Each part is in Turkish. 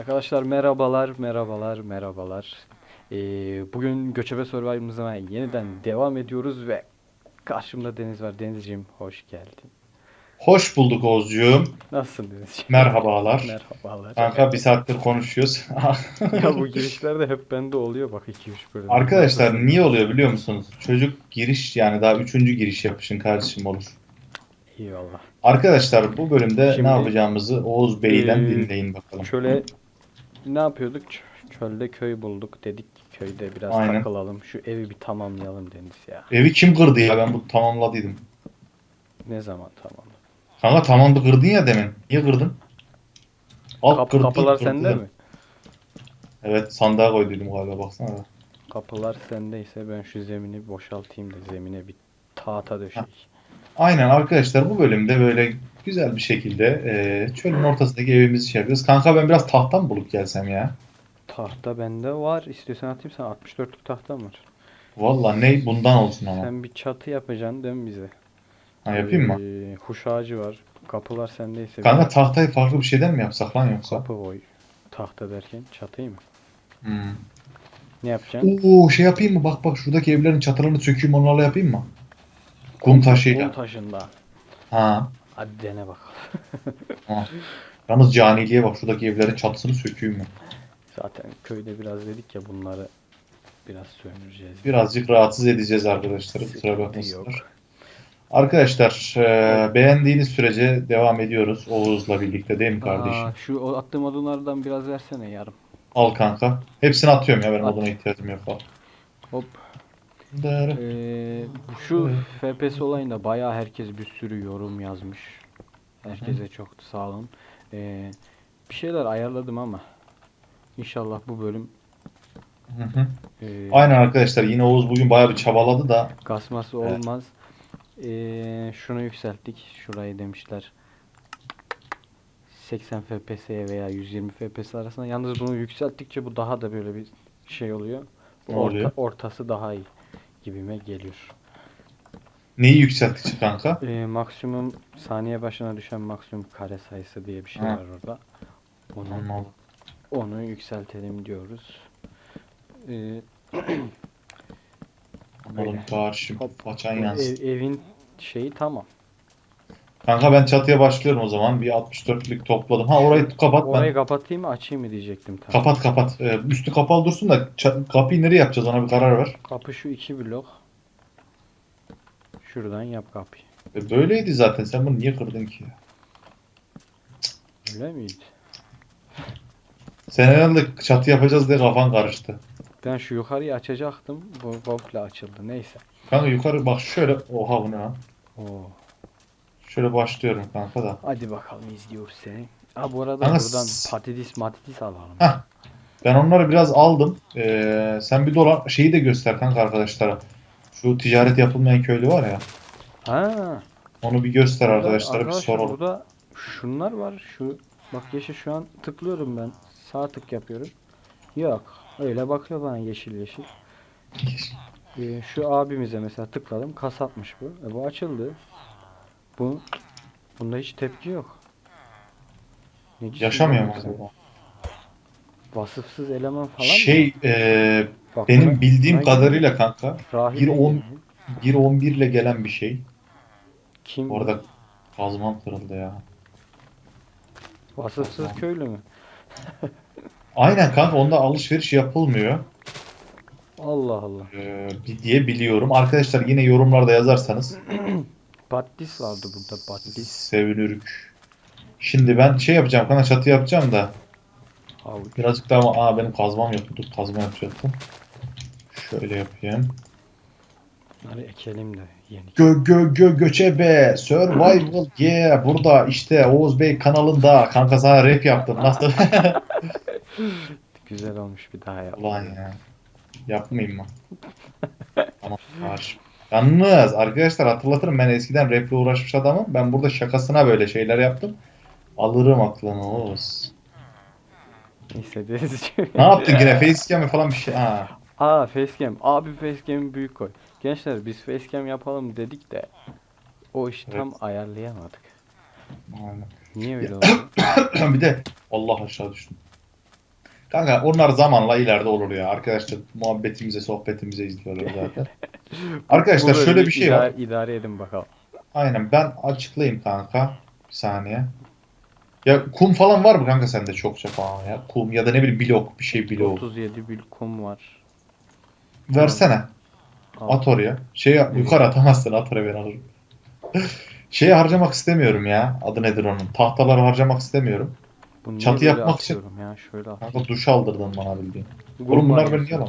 Arkadaşlar merhabalar, merhabalar, merhabalar. Ee, bugün Göçebe Survivor'ımıza yeniden devam ediyoruz ve karşımda Deniz var. Denizciğim hoş geldin. Hoş bulduk Oğuzcuğum. Nasılsın Denizciğim? Merhabalar. Merhabalar. Kanka bir saattir konuşuyoruz. ya bu girişler de hep bende oluyor bak 2-3 bölüm. Arkadaşlar niye oluyor biliyor musunuz? Çocuk giriş yani daha üçüncü giriş yapışın kardeşim olur. Eyvallah. Arkadaşlar bu bölümde Şimdi- ne yapacağımızı Oğuz Bey'den Ee, dinleyin bakalım. Şöyle ne yapıyorduk? Çölde köy bulduk dedik. Köyde biraz Aynen. takılalım. Şu evi bir tamamlayalım Deniz ya. Evi kim kırdı ya? Ben bu tamamladıydım. Ne zaman tamam? Kanka tamamdı kırdın ya demin. Niye kırdın? Alt Kap- kırdı, kapılar kırdı. sende mi? Evet sandığa koyduydum galiba baksana. da. Kapılar sendeyse ben şu zemini boşaltayım da zemine bir tahta döşeyim. Aynen arkadaşlar bu bölümde böyle güzel bir şekilde e, çölün ortasındaki evimizi şey yapıyoruz. Kanka ben biraz tahtan bulup gelsem ya. Tahta bende var. İstiyorsan atayım sana 64'lük tahtam var. Valla ne bundan olsun ama. Sen bir çatı yapacaksın dön bize. Ha, yapayım mı? Ee, huş ağacı var. Kapılar sendeyse Kanka bir tahtayı farklı bir şeyden mi yapsak lan yoksa? kapı koy. Tahta derken çatıyı mı? Hmm. Ne yapacaksın? Oo şey yapayım mı? Bak bak şuradaki evlerin çatılarını sökeyim onlarla yapayım mı? Kum taşıyla. Kum taşında. Ha. Hadi dene bakalım. ha. Yalnız caniliğe bak şuradaki evlerin çatısını sökeyim mi? Zaten köyde biraz dedik ya bunları biraz sömüreceğiz. Birazcık rahatsız edeceğiz arkadaşlar. Kusura bakmasınlar. Arkadaşlar e, beğendiğiniz sürece devam ediyoruz Oğuz'la birlikte değil mi kardeşim? Aa, şu attığım odunlardan biraz versene yarım. Al kanka. Hepsini atıyorum ya benim At. oduna ihtiyacım yok. Al. Hop. Ee, şu FPS olayında bayağı herkes bir sürü yorum yazmış. Herkese çok sağ olun. Ee, bir şeyler ayarladım ama inşallah bu bölüm Hı hı. e, Aynen arkadaşlar yine Oğuz bugün bayağı bir çabaladı da kasması Evet. olmaz. Ee, şunu yükselttik. Şurayı demişler 80 FPS'ye veya 120 FPS arasında. Yalnız bunu yükselttikçe bu daha da böyle bir şey oluyor. Bu Ne oluyor? orta- ortası daha iyi gibime geliyor. neyi yükselttikçe kanka? Ee, maksimum saniye başına düşen maksimum kare sayısı diye bir şey Ha. var orada. Onu, Anladım. onu yükseltelim diyoruz. Ee, Oğlum karşım. hop, Açan yansın. ev- evin şeyi tamam. Kanka ben çatıya başlıyorum o zaman. Bir 64'lük topladım. Ha orayı kapat ben. Orayı kapatayım mı açayım mı diyecektim tam. Kapat kapat. Ee, üstü kapalı dursun da kapıyı nereye yapacağız ona bir karar ver. Kapı şu iki blok. Şuradan yap kapıyı. E, böyleydi zaten. Sen bunu niye kırdın ki? Öyle miydi? Sen herhalde çatı yapacağız diye kafan karıştı. Ben şu yukarıyı açacaktım. Bu komple açıldı. Neyse. Kanka yukarı bak şöyle. Oha bu ne lan? Oo. Şöyle başlıyorum kanka da. Hadi bakalım izliyoruz seni. Ha bu arada Kanka buradan patates matates alalım. Heh. Ben onları biraz aldım. Ee, sen bir dolar şeyi de göster kanka arkadaşlara. Şu ticaret yapılmayan köylü var ya. Ha. Onu bir göster Burada- arkadaşlara bir soralım. Burada şunlar var. Şu bak yeşil şu an tıklıyorum ben. Sağ tık yapıyorum. Yok. Öyle bakıyor bana yeşil yeşil. Ee, şu abimize mesela tıkladım. Kasapmış bu. E, bu açıldı. Bu bunda hiç tepki yok. Ne Yaşamıyor mu sen? acaba? Vasıfsız eleman falan mı? Şey ee, Bak benim bildiğim buna kadarıyla kanka rahip bir on- mi? 1.11 ile gelen bir şey. Kim? Bu arada kazmam kırıldı ya. Vasıfsız köylü mü? Aynen kanka onda alışveriş yapılmıyor Allah Allah. bi- diye biliyorum. Arkadaşlar yine yorumlarda yazarsanız Battis vardı burada Battis. sevinürük. Şimdi ben şey yapacağım kanka çatı yapacağım da Havuç. birazcık daha aa benim kazmam yok. Dur kazma yapacaktım. Şöyle yapayım. Bunları ekelim de yeni. Gö gö gö göçebe survival yeah burada işte Oğuz Bey kanalında kanka sana rap yaptım nasıl? Güzel olmuş bir daha yap. Ulan ya. Yapmayayım mı? Tamam var. Yalnız arkadaşlar hatırlatırım ben eskiden raple uğraşmış adamım. Ben burada şakasına böyle şeyler yaptım. Alırım aklını Oğuz. Denizciğim. Ne yaptın yine facecam falan bir şey? Ha. Aa facecam. Abi facecam'i büyük koy. Gençler biz facecam yapalım dedik de o işi tam ayarlayamadık. aynen. Niye öyle oldu? bir de Allah aşağı düştüm. Kanka onlar zamanla ileride olur ya. Arkadaşlar muhabbetimize, sohbetimize izliyorlar zaten. Arkadaşlar Bu şöyle bir şey var. idare, idare edin bakalım. Aynen ben açıklayayım kanka. Bir saniye. Ya kum falan var mı kanka sende çokça falan ya? Kum ya da ne bileyim blok bir şey blok. 37 bir kum var. Versene. Al. At oraya. Şey yukarı atamazsın at oraya ben alırım. Şeyi harcamak istemiyorum ya. Adı nedir onun? Tahtaları harcamak istemiyorum. Bunu niye Çatı böyle yapmak için- atıyorum Ya şöyle at. Kanka duş aldırdın bana bildiğin. Kum Oğlum bunlar banyosu. beni niye lan?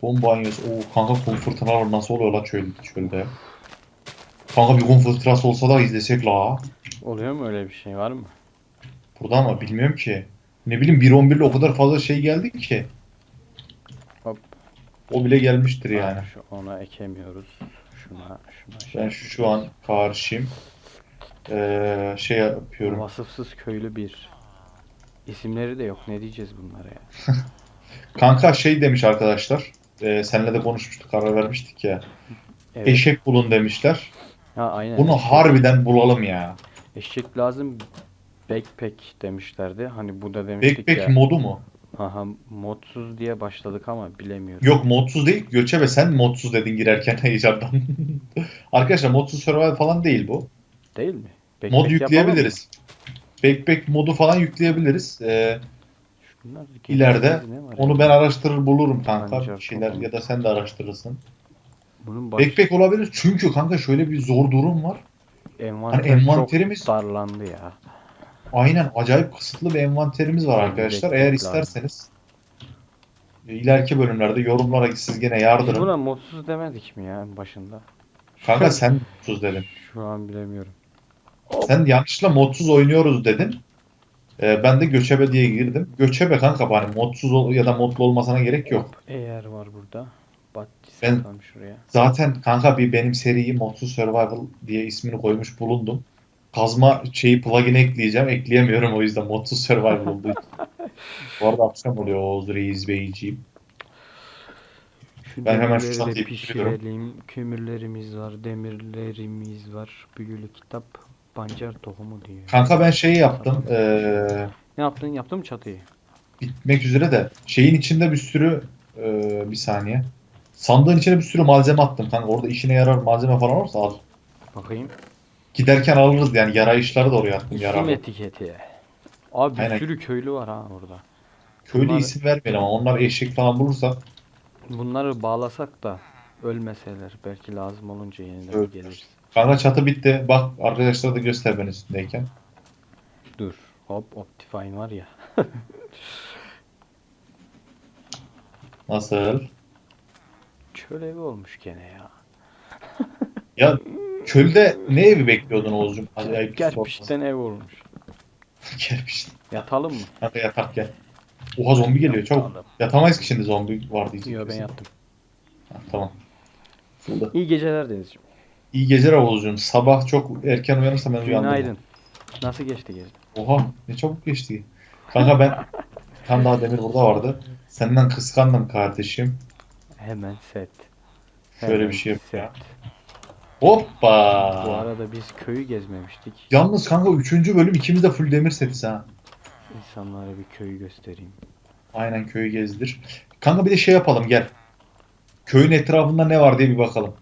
Kum banyosu. Oo kanka kum fırtınaları nasıl oluyor la çöl, çölde? Kanka bir kum fırtınası olsa da izlesek la. Oluyor mu öyle bir şey var mı? Burada ama bilmiyorum ki. Ne bileyim 1.11 ile o kadar fazla şey geldi ki. Hop. O bile gelmiştir yani. Şu ona ekemiyoruz. Şuna şuna şey. Ben şu an karşıyım. Ee, şey yapıyorum. Vasıfsız köylü bir. İsimleri de yok. Ne diyeceğiz bunlara ya? Kanka şey demiş arkadaşlar. E, seninle de konuşmuştuk, karar vermiştik ya. Evet. Eşek bulun demişler. Ha aynen. Bunu harbiden bulalım ya. Eşek lazım. Backpack demişlerdi. Hani bu da demiştik Backpack ya. modu mu? Aha, modsuz diye başladık ama bilemiyorum. Yok modsuz değil. Göçebe sen modsuz dedin girerken heyecandan. Arkadaşlar modsuz survival falan değil bu. Değil mi? Backpack Mod yapalım yükleyebiliriz. Backpack modu falan yükleyebiliriz. Ee, İleride onu ben araştırır bulurum kanka. Bir şeyler ya da sen de araştırırsın. Bunun baş... Backpack olabilir çünkü kanka şöyle bir zor durum var. envanter Hani envanterimiz- çok darlandı ya. Aynen acayip kısıtlı bir envanterimiz var arkadaşlar. Backpack Eğer lazım. isterseniz e, ileriki bölümlerde yorumlara siz gene Biz yardırın. buna modsuz demedik mi ya en başında? Kanka sen modsuz dedin. Şu an bilemiyorum. Sen yanlışla modsuz oynuyoruz dedin. Ee, ben de göçebe diye girdim. Göçebe kanka bari modsuz ol- ya da modlu olmasına gerek yok. Eğer var burada. Ben- şuraya. Zaten kanka bir benim seriyi Modsuz Survival diye ismini koymuş bulundum. Kazma şeyi plugin ekleyeceğim. Ekleyemiyorum o yüzden Modsuz Survival olduğu için. Bu arada akşam oluyor Oğuz Reis Beyciğim. Şu Ben hemen şu demirleri de çantayı bitiriyorum. pişirelim. Kömürlerimiz var, demirlerimiz var. Büyülü kitap, pancar tohumu diyor. Kanka ben şeyi yaptım. Ee, Ne yaptın? Yaptın mı çatıyı? bitmek üzere de şeyin içinde bir sürü ee, bir saniye. Sandığın içine bir sürü malzeme attım kanka. Orada işine yarar malzeme falan olursa al. Bakayım. Giderken alırız yani yara işleri de oraya attım. İsim Yararlı. etiketi. Abi bir Aynen. sürü köylü var ha orada. Köylü Bunlar- isim vermeyelim ama onlar eşek falan bulursak Bunları bağlasak da ölmeseler belki lazım olunca yeniden Evet. geliriz. Kanka çatı bitti. Bak arkadaşlara da göster ben üstündeyken. Dur. Hop Optifine var ya. Nasıl? Çöl evi olmuş gene ya. Ya çölde ne evi bekliyordun Oğuzcum? Acayip bir. Gerçekten ev olmuş. Kerpiç. Yatalım mı? Kanka yatak gel. Oha zombi geliyor çabuk. Yatalım. Yatamayız ki şimdi zombi var diyecek. Yo ben yattım. Ha, tamam. Fıldı. İyi geceler Denizciğim. İyi geceler Oğuzcum. Sabah çok erken uyanırsam ben uyandım. Günaydın. Nasıl geçti gece? Oha ne çabuk geçti. Kanka ben tane daha demir burada vardı. Senden kıskandım kardeşim. Hemen set. Şöyle Hemen bir şey yap set. ya. Hoppa. Bu arada biz köyü gezmemiştik. Yalnız kanka 3. bölüm ikimiz de full demir setiz ha. İnsanlara bir köyü göstereyim. Aynen köyü gezdir. Kanka bir de şey yapalım gel. Köyün etrafında ne var diye bir bakalım.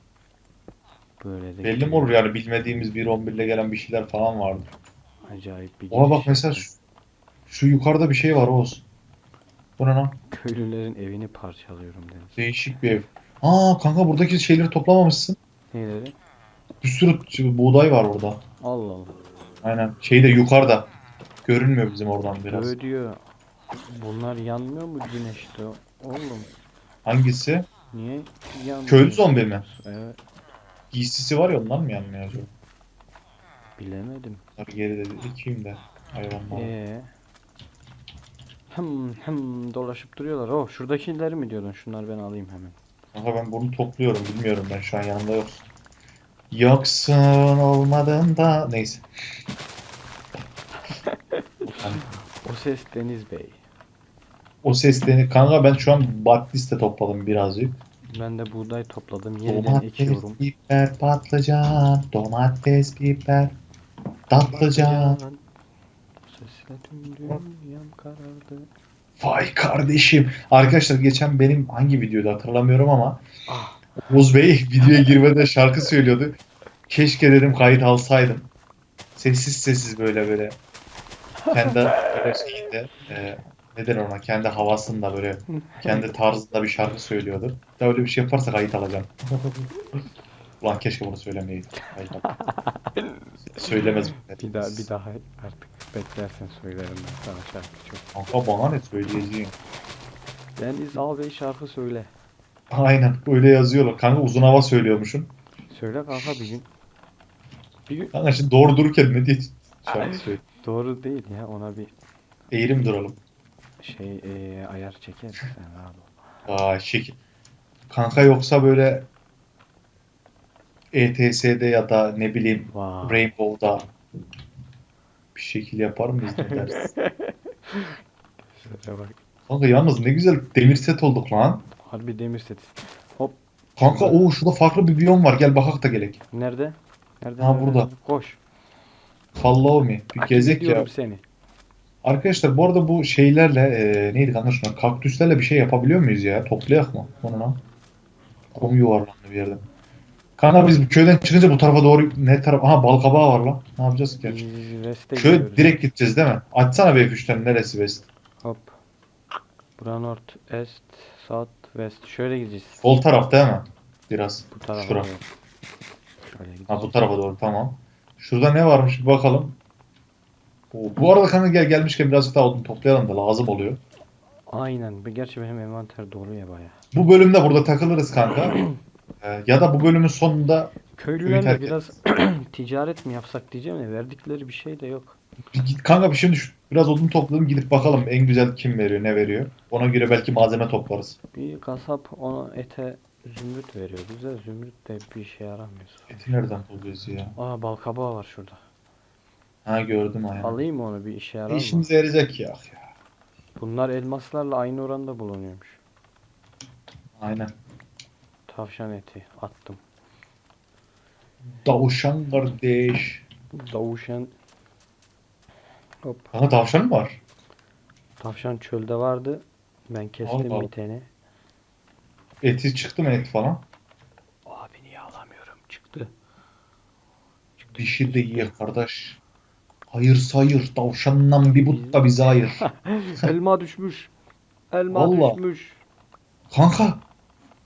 Böyle de Belli mi olur yani bilmediğimiz 1.11 ile gelen bir şeyler falan vardır. Acayip bir Ona bak giriş mesela şu, şu yukarıda bir şey var Oğuz. Bu ne lan? Köylülerin evini parçalıyorum Deniz. Değişik bir ev. Aa kanka buradaki şeyleri toplamamışsın. Neleri? Bir sürü buğday var burada. Allah Allah. Aynen. Şey de yukarıda. Görünmüyor bizim oradan biraz. Böyle diyor. Bunlar yanmıyor mu güneşte? Oğlum Hangisi? Niye yanmıyor? Köylü zombi mi? Evet Giysisi var ya ondan mı yanmıyor acaba? bilemedim. Tabii geride dikeyim de. Hayvanlar. Ee. Hım hım dolaşıp duruyorlar. Oh şuradakileri mi diyordun? Şunları ben alayım hemen. Kanka ben bunu topluyorum. Bilmiyorum ben şu an yanımda yoksun. Yoksun olmadığında. Neyse. O ses Deniz Bey. O seslerini. Kanka ben şu an batliste topladım birazcık. Ben de buğday topladım. Yeniden Domates, ekiyorum. biber, patlıcan. Domates, biber, patlıcan. Sesle tüm dünyam karardı. Vay kardeşim. Arkadaşlar geçen benim hangi videoda hatırlamıyorum ama Ah. Oğuz Bey videoya girmeden şarkı söylüyordu. Keşke dedim kayıt alsaydım. Sessiz sessiz böyle böyle. Kendi böyle şeyinde ne denir ona kendi havasında böyle kendi tarzında bir şarkı söylüyordu. Bir daha öyle bir şey yaparsa kayıt alacağım. Ulan keşke bunu söylemeyeydim. Kayıt al- Söylemez. Bir daha bir daha artık beklersen söylerim ben sana şarkı çok. Kanka bana ne söyleyeceğim? Deniz abi şarkı söyle. Aynen öyle yazıyorlar. Kanka uzun hava söylüyormuşum. Söyle kanka bir gün. Bir gün Kanka şimdi doğru dururken ne diye şarkı söyle. doğru değil ya ona bir Eğrim duralım. Şey eee, ayar çeker sen rahat ol. Aa şekil. Kanka yoksa böyle ETS'de ya da ne bileyim Vay. Rainbow'da bir şekil yapar mıyız ne dersin? Şöyle bak. Kanka yalnız ne güzel demir set olduk lan. Harbi demir seti. Hop. Kanka o şurada farklı bir biyom var. Gel bakak da gelek. Nerede? Nerede? Ha, nerede, burada. nerede? Koş. Follow me. Bir Takip gezek ya. seni. Arkadaşlar bu arada bu şeylerle e, neydi kanka şuna kaktüslerle bir şey yapabiliyor muyuz ya? Toplayak mı? Onunla. Kum yuvarlandı bir yerden. Kanka biz bu köyden çıkınca bu tarafa doğru ne taraf? Aha bal kabağı var lan. Ne yapacağız ki? West'e Köy gidiyoruz. direkt gideceğiz değil mi? Açsana B3'ten neresi West? Hop. Bura north, est, south, west. Şöyle gideceğiz. Sol taraf değil mi? Biraz. Bu tarafa Şura. doğru. Şöyle. Ha bu tarafa doğru tamam. Şurada ne varmış bir bakalım. Oo, bu arada kanka gel gelmişken birazcık daha odun toplayalım da lazım oluyor. Aynen. Bir- Gerçi benim envanter dolu ya baya. Bu bölümde burada takılırız kanka. Ee, ya da bu bölümün sonunda Köylülerle terk biraz ticaret mi yapsak diyeceğim de verdikleri bir şey de yok. bir git kanka bir şimdi şu- biraz odun topladım gidip bakalım en güzel kim veriyor ne veriyor. Ona göre belki malzeme toplarız. Bir kasap ona ete zümrüt veriyor. Bize zümrüt de bir işe yaramıyor. Eti nereden buluyoruz ya? Aa bal kabağı var şurada. Ha gördüm ayağını. Alayım mı onu bir işe yarar mı? İşimize yarayacak ya. ya. Bunlar elmaslarla aynı oranda bulunuyormuş. Aynen. Tavşan eti attım. Tavşan kardeş. Davuşan Hop. Kanka tavşan mı var? Tavşan çölde vardı. Ben kestim Allah bir tane. Eti çıktı mı et falan? Abi niye alamıyorum? Çıktı. Çıktı. Dişi de iyi kardeş. Hayır sayır. Tavşandan bir but da bize hayır. Elma düşmüş. Elma Vallahi. düşmüş. Kanka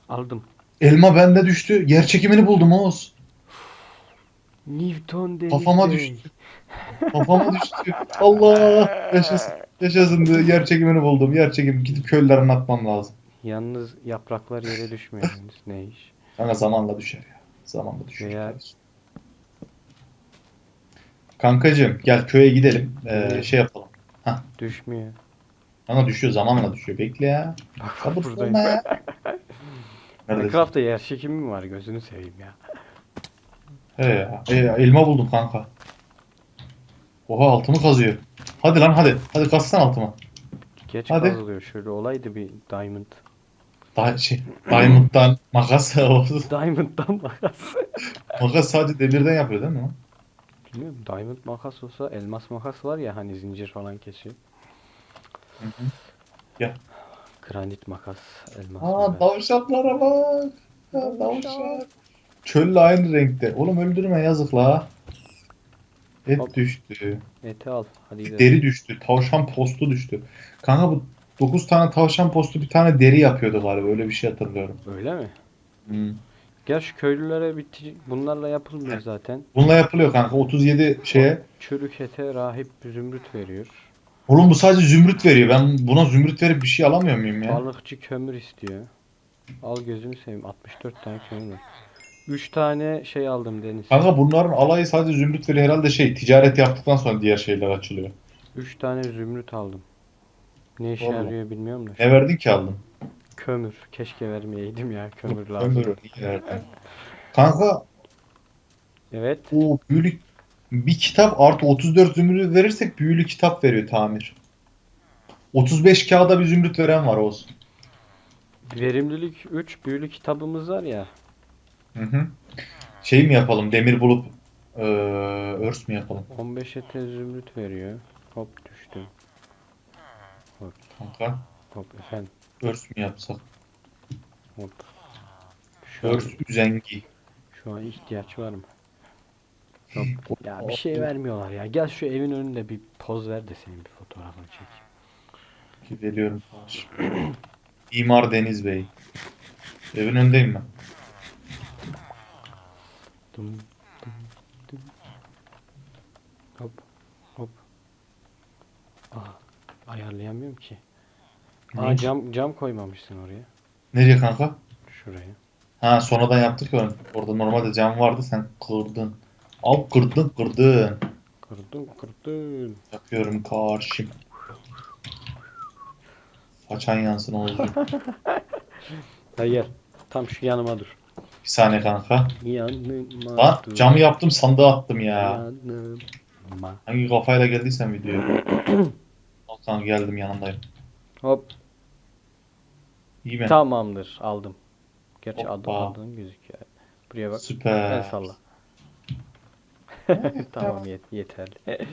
Aldım. elma bende düştü. Yer çekimini buldum Oğuz. Newton denizde. Kafama düştü. Kafama düştü. Allah yaşasın. Yaşasın diye yer çekimini buldum. Yer çekim gidip köylülerine atmam lazım. Yalnız yapraklar yere düşmüyor henüz. Ne iş? Kanka zamanla düşer ya. Zamanla düşer. Veya- kardeşim. Kankacığım gel köye gidelim. Ee, şey yapalım. Düşmüyor. Kanka düşüyor zamanla düşüyor. Bekle ya. Sabır buradayım. ya. Neredesin? Minecraft'ta yer çekimi mi var? Gözünü seveyim ya. He ya. E, elma buldum kanka. Oha altımı kazıyor. Hadi lan hadi. Hadi kazsana altımı. Geç Hadi. kazılıyor. Şöyle olaydı bir diamond. Daha şey, Diamond'dan makas oldu. Diamond'dan makas. Makas sadece demirden yapıyor değil mi? Bilmiyorum. Diamond makas olsa elmas makas var ya hani zincir falan kesiyor. Hı hı. Granit makas, elmas Aa makas. tavşanlara bak. Ya, tavşan. Çölle aynı renkte. Oğlum öldürme yazık la. Et Hop. düştü. Eti al. Hadi gidelim. Deri düştü. Tavşan postu düştü. Kanka bu 9 tane tavşan postu bir tane deri yapıyordu galiba. Öyle bir şey hatırlıyorum. Öyle mi? Hmm. Gel şu köylülere bir ti- bunlarla yapılmıyor zaten. Bununla yapılıyor kanka. 37 şeye. Çürük ete rahip zümrüt veriyor. Oğlum bu sadece zümrüt veriyor. Ben buna zümrüt verip bir şey alamıyor muyum ya? Balıkçı kömür istiyor. Al gözünü seveyim. 64 tane kömür var. 3 tane şey aldım Deniz. Kanka bunların alayı sadece zümrüt veriyor. Herhalde şey ticaret yaptıktan sonra diğer şeyler açılıyor. 3 tane zümrüt aldım. Ne işe Vallahi. yarıyor bilmiyorum da. Ne verdin ki aldın? Kömür. Keşke vermeyeydim ya. Kömür lazım. Ömür. Kanka Evet. o büyülü bir kitap artı 34 zümrüt verirsek büyülü kitap veriyor tamir. 35 kağıda bir zümrüt veren var olsun. Verimlilik 3 büyülü kitabımız var ya. Hı hı. Şey mi yapalım? Demir bulup eee örs mü yapalım? 15 ete zümrüt veriyor. Hop düştüm. Hop. Kanka Hop efendim. Örs mü yapsak? Hop. Şu an, üzengi. şu an ihtiyaç var mı? Hop. Ya bir şey vermiyorlar ya. Gel şu evin önünde bir poz ver de senin bir fotoğrafını çek. Veriyorum. İmar Deniz Bey. Evin önündeyim ben. Dum, dum, dum. Hop. Hop. Aa, ayarlayamıyorum ki. Aa cam cam koymamışsın oraya. Nereye kanka? Şuraya. Ha sonradan yaptık ya. Orada normalde cam vardı sen kırdın. Al kırdın kırdın. Kırdın kırdın. Yapıyorum karşım. Saçan yansın oğlum. Ha gel. Tam şu yanıma dur. Bir saniye kanka. Yanıma Lan dur. camı yaptım sandığa attım ya. Yanıma. Hangi kafayla geldiysen videoya. Al kanka geldim yanındayım. Hop. İyi mi? Tamamdır. Aldım. Gerçi adım Hoppa. aldığın gözüküyor. Buraya bak. El Süper. salla. tamam yet yeterli.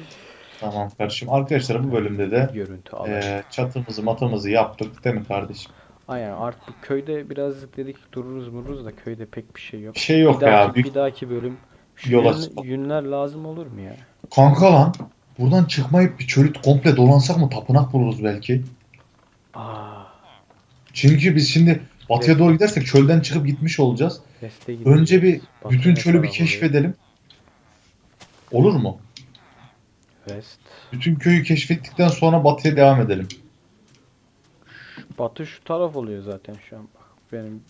Tamam kardeşim. Arkadaşlar bu bölümde de Görüntü e, çatımızı matımızı yaptık değil mi kardeşim? Aynen artık köyde biraz dedik dururuz mururuz da köyde pek bir şey yok. Bir şey yok bir dahaki, ya. Büyük... bir dahaki bölüm şu yola yün- yünler lazım olur mu ya? Kanka lan. Buradan çıkmayıp bir çölü komple dolansak mı tapınak buluruz belki. Aa, Çünkü biz şimdi batıya doğru gidersek çölden çıkıp gitmiş olacağız. Önce bir Batı bütün çölü bir keşfedelim. Olur mu? West. Bütün köyü keşfettikten sonra batıya devam edelim. Batı şu taraf oluyor zaten şu an. Bak benim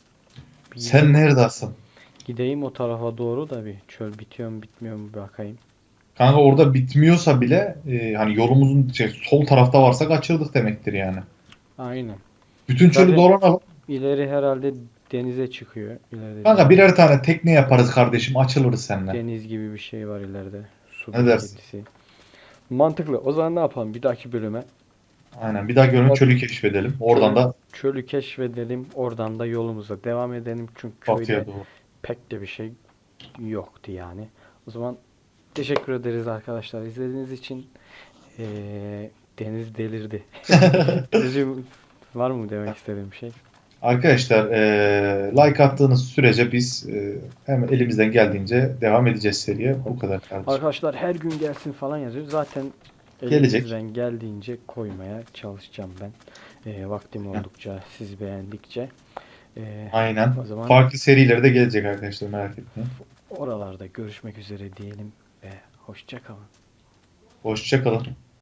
bir Sen neredesin? gideyim o tarafa doğru da bir çöl bitiyor mu bitmiyor mu bir bakayım. Kanka orada bitmiyorsa bile e, hani yolumuzun şey, sol tarafta varsa kaçırdık demektir yani. Aynen. Bütün çölü Zaten- dolanalım. İleri herhalde denize çıkıyor. İleride Kanka birer tane tekne yaparız kardeşim açılırız seninle. deniz gibi bir şey var ileride. Su Ne dersin? bölgesi. Mantıklı. O zaman ne yapalım? Bir dahaki bölüme Aynen bir daha görün çölü keşfedelim. Oradan da çölü keşfedelim. Oradan da yolumuza devam edelim. Çünkü köyde batıya doğru. pek de bir şey yoktu yani. O zaman teşekkür ederiz arkadaşlar izlediğiniz için. Ee, deniz delirdi. Üzüm var mı demek istediğim bir şey? Arkadaşlar e, like attığınız sürece biz e, hemen elimizden geldiğince devam edeceğiz seriye. Bu kadar kardeşim. Arkadaşlar her gün gelsin falan yazıyor. Zaten Gelecek. elimizden geldiğince koymaya çalışacağım ben. Ee, vaktim oldukça, siz beğendikçe. Ee, Aynen. o zaman Farklı serileri de gelecek arkadaşlar merak etmeyin. oralarda görüşmek üzere diyelim ve hoşça kalın. Hoşçakalın.